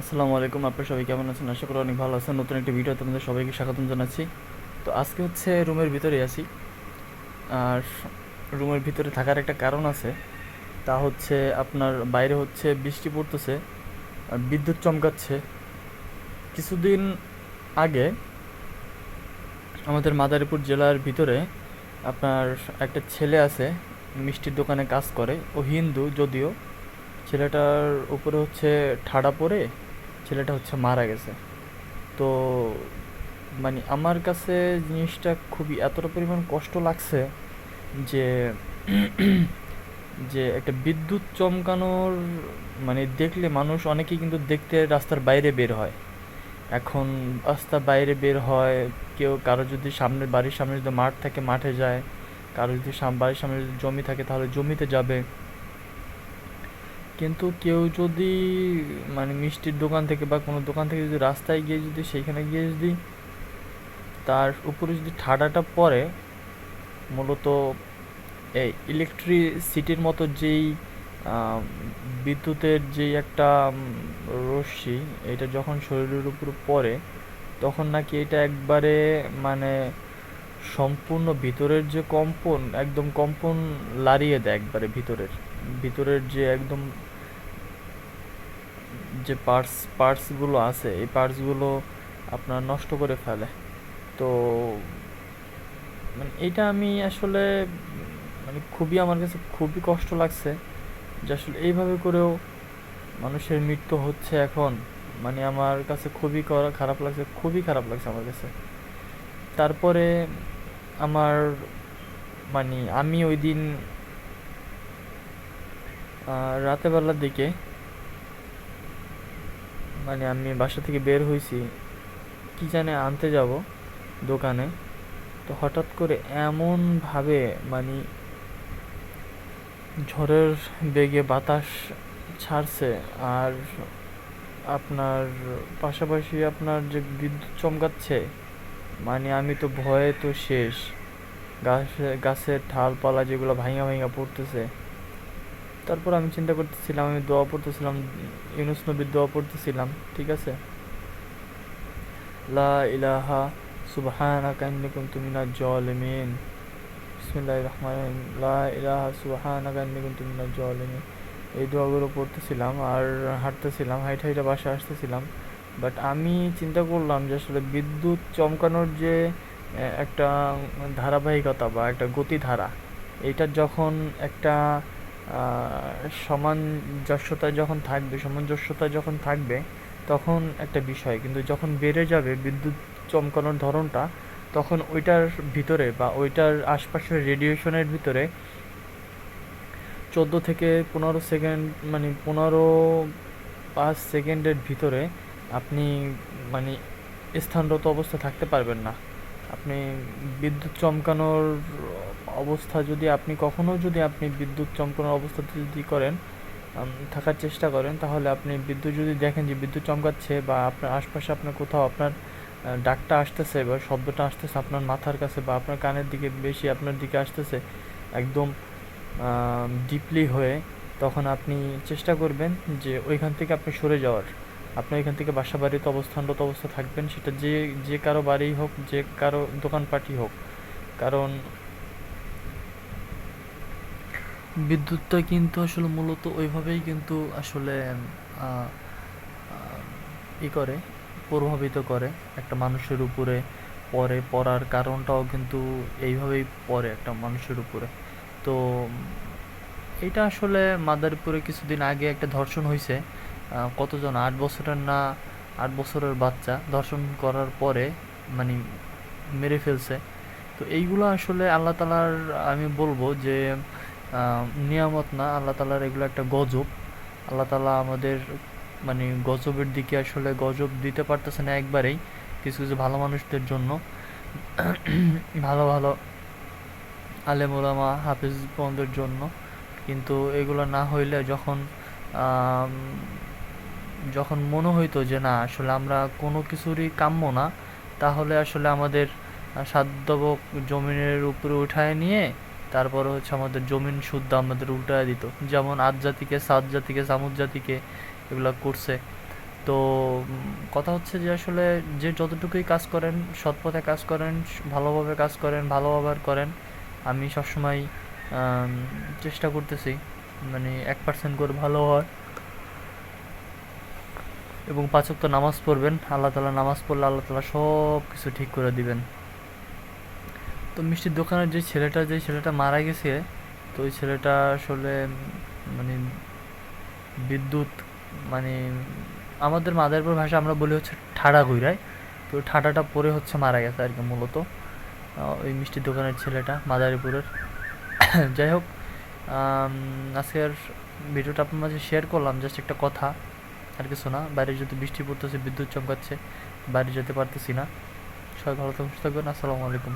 আসসালামু আলাইকুম, আপনারা সবাই কেমন আছেন? আশা করি অনেক ভালো আছেন। নতুন একটি ভিডিও তোমাদের সবাইকে স্বাগতম জানাচ্ছি। তো আজকে হচ্ছে রুমের ভিতরে আছি। আর রুমের ভিতরে থাকার একটা কারণ আছে। তা হচ্ছে আপনার বাইরে হচ্ছে বৃষ্টি পড়তেছে, আর বিদ্যুৎ চমকাচ্ছে। কিছুদিন আগে আমাদের মাদারীপুর জেলার ভিতরে আপনার একটা ছেলে আছে, মিষ্টির দোকানে কাজ করে। ও হিন্দু যদিও। ছেলেটার উপরে হচ্ছে ঠাডা পড়ে ছেলেটা হচ্ছে মারা গেছে। তো মানে আমার কাছে জিনিসটা খুবই এতটা পরিমাণ কষ্ট লাগছে যে যে একটা বিদ্যুৎ চমকানোর মানে দেখলে মানুষ অনেকেই কিন্তু দেখতে রাস্তার বাইরে বের হয়। এখন রাস্তার বাইরে বের হয়, কেউ কারও যদি সামনের বাড়ির সামনে যদি মাঠ থাকে, মাঠে যায়, কারও যদি বাড়ির সামনে যদি জমি থাকে, তাহলে জমিতে যাবে। কিন্তু কেউ যদি মানে মিষ্টির দোকান থেকে বা কোনো দোকান থেকে যদি রাস্তায় গিয়ে যদি সেইখানে গিয়ে যদি তার উপরে যদি ঠাডাটা পড়ে, মূলত এই ইলেকট্রিসিটির মতো যেই বিদ্যুতের যেই একটা রশ্মি, এটা যখন শরীরের উপর পড়ে, তখন নাকি এটা একবারে মানে সম্পূর্ণ ভিতরের যে কম্পন, একদম কম্পন লাড়িয়ে দেয় একবারে ভিতরের। ভিতরের যে একদম যে পার্টস পার্টসগুলো আছে এই পার্টসগুলো আপনার নষ্ট করে ফেলে। তো মানে এটা আমি আসলে মানে খুবই আমার কাছে খুবই কষ্ট লাগছে যে আসলে এইভাবে করেও মানুষের মৃত্যু হচ্ছে এখন। মানে আমার কাছে খুবই খারাপ লাগছে খুবই খারাপ লাগছে আমার কাছে। তারপরে আমার মানে আমি ওই দিন আহ, রাতের বেলার দিকে মানে আমি বাসা থেকে বের হয়েছি কি জানে আনতে যাব দোকানে। তো হঠাৎ করে এমন ভাবে মানে ঝড়ের বেগে বাতাস ছাড়ছে আর আপনার পাশাপাশি আপনার যে বিদ্যুৎ চমকাচ্ছে মানে আমি তো ভয়ে তো শেষ। গাছে, গাছের ঢালপালা যেগুলো ভাঙা ভাঙা পড়তেছে তারপর আমি চিন্তা করতেছিলাম, আমি দোয়া পড়তেছিলাম, ইউনুস নবীর দোয়া পড়তেছিলাম, ঠিক আছে? লা ইলাহা সুবহানাকা ইন্নী কুনতু মিনাজ জালিমিন। বিসমিল্লাহির রহমানির লা ইলাহা সুবহানাকা ইন্নী কুনতু মিনাজ জালিমিন। এই দোয়াগুলো পড়তেছিলাম আর হাঁটতেছিলাম, হাইট হাইটে বাসে আসতেছিলাম। বাট আমি চিন্তা করলাম যে আসলে বিদ্যুৎ চমকানোর যে একটা ধারাবাহিকতা বা একটা গতিধারা, এইটা যখন একটা আহ, সামঞ্জস্যতা যখন থাকবে সামঞ্জস্যতা যখন থাকবে তখন একটা বিষয়। কিন্তু যখন বেড়ে যাবে বিদ্যুৎ চমকানোর ধরনটা তখন ওইটার ভিতরে বা ওইটার আশপাশের রেডিয়েশনের ভিতরে চোদ্দ থেকে পনেরো সেকেন্ড মানে পনেরো পাঁচ সেকেন্ডের ভিতরে আপনি মানে স্থানরত অবস্থা থাকতে পারবেন না। আপনি বিদ্যুৎ চমকানোর অবস্থা যদি আপনি কখনো যদি আপনি বিদ্যুৎ চমকানোর অবস্থাতে যদি করেন থাকার চেষ্টা করেন, তাহলে আপনি বিদ্যুৎ যদি দেখেন যে বিদ্যুৎ চমকাচ্ছে বা আপনার আশপাশে আপনার কোথাও আপনার ডাকটা আসতেছে বা শব্দটা আসতেছে আপনার মাথার কাছে বা আপনার কানের দিকে বেশি আপনার দিকে আসতেছে, একদম ডিপলি হয়ে, তখন আপনি চেষ্টা করবেন যে ওইখান থেকে আপনি সরে যাওয়ার। আপনি ওইখান থেকে বাসা বাড়িতে অবস্থানরত অবস্থা থাকবেন, সেটা যে যে কারও বাড়ি হোক, যে কারও দোকানপাটি হোক। কারণ বিদ্যুৎটা কিন্তু আসলে মূলত ওইভাবেই কিন্তু আসলে ই করে, প্রভাবিত করে। একটা মানুষের উপরে পরে পড়ার কারণটাও কিন্তু এইভাবেই পড়ে একটা মানুষের উপরে। তো, এটা আসলে মাদারীপুরে কিছুদিন আগে একটা ধর্ষণ হয়েছে কতজন? আট বছরের না, আট বছরের বাচ্চা। ধর্ষণ করার পরে মানে মেরে ফেলছে। তো এইগুলো আসলে আল্লাহ তালার আমি বলব যে নিয়ামত না, আল্লাহ তালার এগুলো একটা গজব। আল্লাহ তালা আমাদের মানে গজবের দিকে আসলে গজব দিতে পারতেছে না একবারেই। কিছু কিছু ভালো মানুষদের জন্য। ভালো ভালো আলেম ওলামা, হাফিজ বন্ধের জন্য। কিন্তু এগুলো না হইলে যখন যখন মনে হইতো যে না, আসলে আমরা কোনো কিছুরই কাম্য না, তাহলে আসলে আমাদের সাধ্যবক জমিনের উপরে উঠায় নিয়ে তারপরে হচ্ছে আমাদের জমিন শুদ্ধ আমাদের উল্টায় দিত। যেমন আদ জাতিকে সাত জাতিকে, সামুদ জাতিকে এগুলো করছে। তো কথা হচ্ছে যে আসলে যে যতটুকুই কাজ করেন, সৎ পথে কাজ করেন ভালোভাবে কাজ করেন, ভালো ব্যবহার করেন, আমি সবসময় চেষ্টা করতেছি। মানে এক পার্সেন্ট করে ভালো হওয়ার। এবং পাঁচ ওয়াক্ত নামাজ পড়বেন, আল্লাহ তালা নামাজ পড়লে আল্লাহ তালা সব কিছু ঠিক করে দিবেন। তো মিষ্টির দোকানের যে ছেলেটা যে ছেলেটা মারা গেছে, তো ওই ছেলেটা আসলে মানে বিদ্যুৎ মানে আমাদের মাদারীপুর ভাষা আমরা বলি হচ্ছে ঠাডা ঘুরায় তো ঠাডাটা পরে হচ্ছে মারা গেছে আর কি মূলত। ওই মিষ্টির দোকানের ছেলেটা মাদারীপুরের। যাই হোক আজকের ভিডিওটা আপনার মাঝে শেয়ার করলাম জাস্ট একটা কথা। আর কিছু না। বাইরে যদি বৃষ্টি পড়তেছে, বিদ্যুৎ চমকাচ্ছে, বাইরে যেতে পারতেছি না। সবাই ভালো থাকুন, সুস্থ থাকবেন আসসালামু আলাইকুম।